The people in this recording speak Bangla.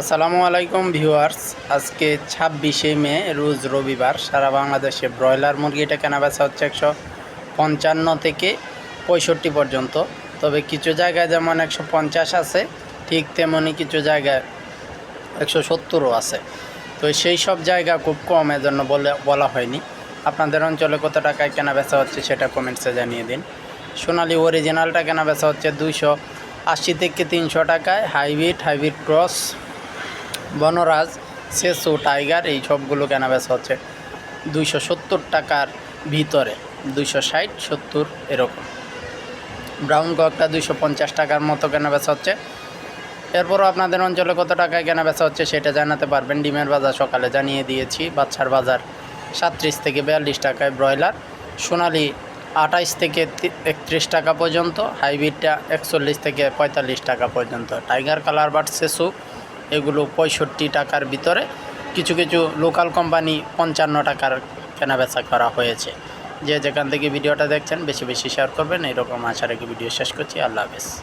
আসসালামু আলাইকুম ভিউয়ার্স। আজকে ছাব্বিশে মে, রোজ রবিবার, সারা বাংলাদেশে ব্রয়লার মুরগিটা কেনা বেচা হচ্ছে একশো পঞ্চান্ন থেকে পঁয়ষট্টি পর্যন্ত। তবে কিছু জায়গায় যেমন একশো পঞ্চাশ আছে, ঠিক তেমনই কিছু জায়গায় একশো সত্তরও আছে। তো সেই সব জায়গা খুব কম, এজন্য বলে, বলা হয়নি। আপনাদের অঞ্চলে কত টাকায় কেনা বেচা হচ্ছে সেটা কমেন্টসে জানিয়ে দিন। সোনালি অরিজিনালটা কেনা বেচা হচ্ছে দুইশো আশি থেকে তিনশো টাকায়, হাইব্রিড হাইব্রিড ক্রস বনরাজ, সেসু, টাইগার এই সবগুলো কেনা বেচা হচ্ছে দুইশো সত্তর টাকার ভিতরে। দুইশো ষাট, সত্তর এরকম। ব্রাউন কয়েকটা দুইশো পঞ্চাশ টাকার মতো কেনা বেচা হচ্ছে। এরপরও আপনাদের অঞ্চলে কত টাকায় কেনা বেচা হচ্ছে সেটা জানাতে পারবেন। ডিমের বাজার সকালে জানিয়ে দিয়েছি, বাচ্চার বাজার সাতত্রিশ থেকে বিয়াল্লিশ টাকায় ব্রয়লার, সোনালি আঠাইশ থেকে একত্রিশ টাকা পর্যন্ত, হাইব্রিডটা একচল্লিশ থেকে পঁয়তাল্লিশ টাকা পর্যন্ত। টাইগার কালার বাট সেসু এগুলো পঁয়ষট্টি টাকার ভিতরে কিছু কিছু লোকাল কোম্পানি পঞ্চান্ন টাকার কেনাবেচা করা হয়েছে। যে যেখান থেকে ভিডিওটা দেখছেন, বেশি বেশি শেয়ার করবেন। এরকম আশা রেখে ভিডিও শেষ করছি। আল্লাহ হাফেজ।